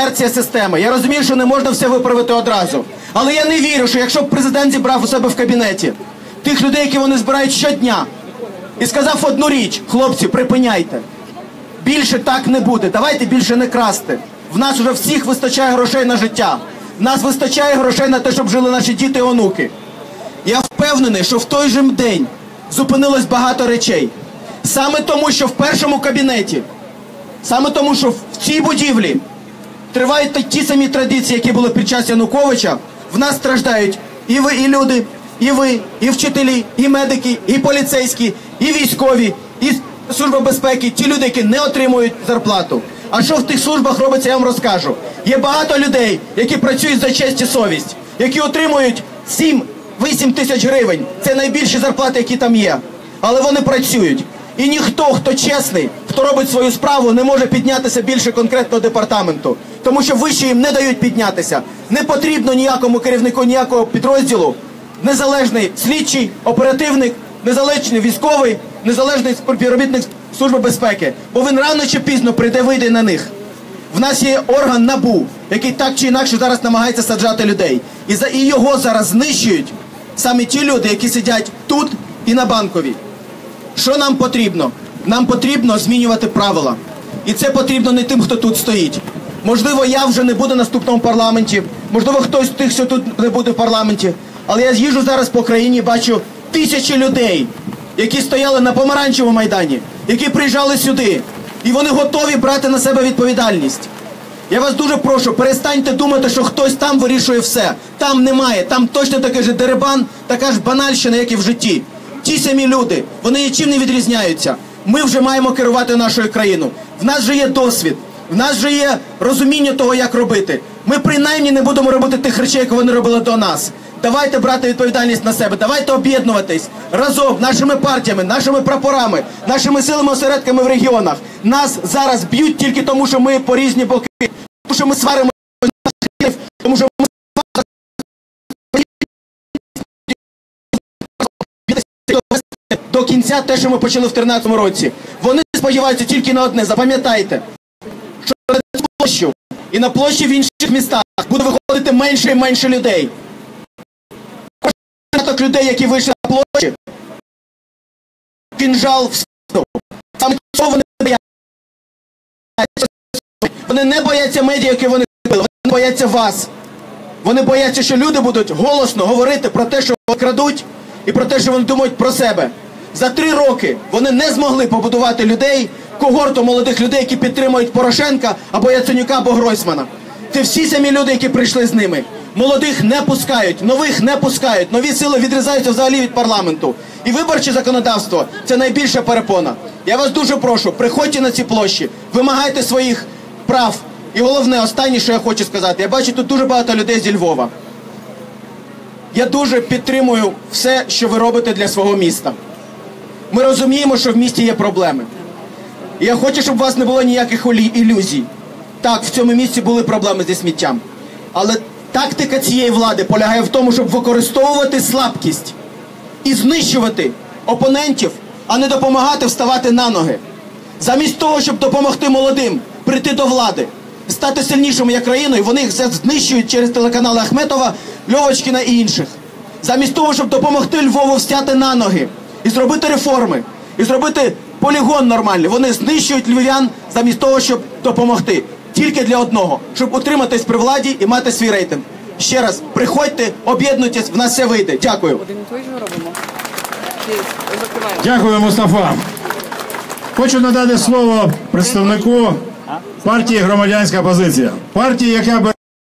інерція системи. Я розумію, що не можна все виправити одразу. Але я не вірю, що якщо б президент зібрав у себе в кабінеті тих людей, які вони збирають щодня, і сказав одну річ: хлопці, припиняйте. Більше так не буде. Давайте більше не красти. В нас вже всіх вистачає грошей на життя. В нас вистачає грошей на те, щоб жили наші діти і онуки. Я впевнений, що в той же день зупинилось багато речей. Саме тому, що в першому кабінеті, саме тому, що в цій будівлі тривають ті самі традиції, які були під час Януковича, в нас страждають і ви, і люди, і ви, і вчителі, і медики, і поліцейські, і військові, і служба безпеки, ті люди, які не отримують зарплату. А що в тих службах робиться, я вам розкажу. Є багато людей, які працюють за честь і совість, які отримують 7-8 тисяч гривень. Це найбільші зарплати, які там є. Але вони працюють. І ніхто, хто чесний, хто робить свою справу, не може піднятися більше конкретного департаменту. Тому що вище їм не дають піднятися. Не потрібно ніякому керівнику, ніякого підрозділу. Незалежний слідчий, оперативник, незалежний військовий, незалежний співробітник Служби безпеки. Бо він рано чи пізно прийде, вийде на них. В нас є орган НАБУ, який так чи інакше зараз намагається саджати людей. І, за, і його зараз знищують саме ті люди, які сидять тут і на банковій. Що нам потрібно? Нам потрібно змінювати правила. І це потрібно не тим, хто тут стоїть. Можливо, я вже не буду в наступному парламенті, можливо, хтось з тих, що тут не буде в парламенті. Але я їжджу зараз по країні, бачу тисячі людей, які стояли на помаранчевому майдані, які приїжджали сюди, і вони готові брати на себе відповідальність. Я вас дуже прошу, перестаньте думати, що хтось там вирішує все. Там немає, там точно такий же деребан, така ж банальщина, як і в житті. Ті самі люди, вони нічим не відрізняються. Ми вже маємо керувати нашою країною. В нас вже є досвід, в нас вже є розуміння того, як робити. Ми принаймні не будемо робити тих речей, які вони робили до нас. Давайте брати відповідальність на себе, давайте об'єднуватись разом нашими партіями, нашими прапорами, нашими силами осередками в регіонах. Нас зараз б'ють тільки тому, що ми по різні боки, тому що ми сваримо тому що ми кінця те, що ми почали в 2013 році. Вони сподіваються тільки на одне. Запам'ятайте, що на площу і на площі в інших містах буде виходити менше і менше людей. Кожен людей, які вийшли на площі, кінжал в спину. Саме цього вони не бояться. Вони не бояться медіа, які вони купили. Вони бояться вас. Вони бояться, що люди будуть голосно говорити про те, що вони крадуть, і про те, що вони думають про себе. За три роки вони не змогли побудувати людей, когорту молодих людей, які підтримують Порошенка або Яценюка, або Гройсмана. Це всі самі люди, які прийшли з ними. Молодих не пускають, нових не пускають, нові сили відрізаються взагалі від парламенту. І виборче законодавство це найбільша перепона. Я вас дуже прошу, приходьте на ці площі, вимагайте своїх прав. І головне, останнє, що я хочу сказати, я бачу тут дуже багато людей зі Львова. Я дуже підтримую все, що ви робите для свого міста. Ми розуміємо, що в місті є проблеми. І я хочу, щоб у вас не було ніяких ілюзій. Так, в цьому місті були проблеми зі сміттям. Але тактика цієї влади полягає в тому, щоб використовувати слабкість і знищувати опонентів, а не допомагати вставати на ноги. Замість того, щоб допомогти молодим прийти до влади, стати сильнішими як країною, вони їх знищують через телеканали Ахметова, Льовочкіна і інших. Замість того, щоб допомогти Львову встяти на ноги і зробити реформи, і зробити полігон нормальний, вони знищують львів'ян замість того, щоб допомогти. Тільки для одного, щоб утриматись при владі і мати свій рейтинг. Ще раз, приходьте, об'єднуйтесь, в нас все вийде. Дякую. Дякую, Мустафа. Хочу надати слово представнику партії Громадянська позиція. Партії, яка бере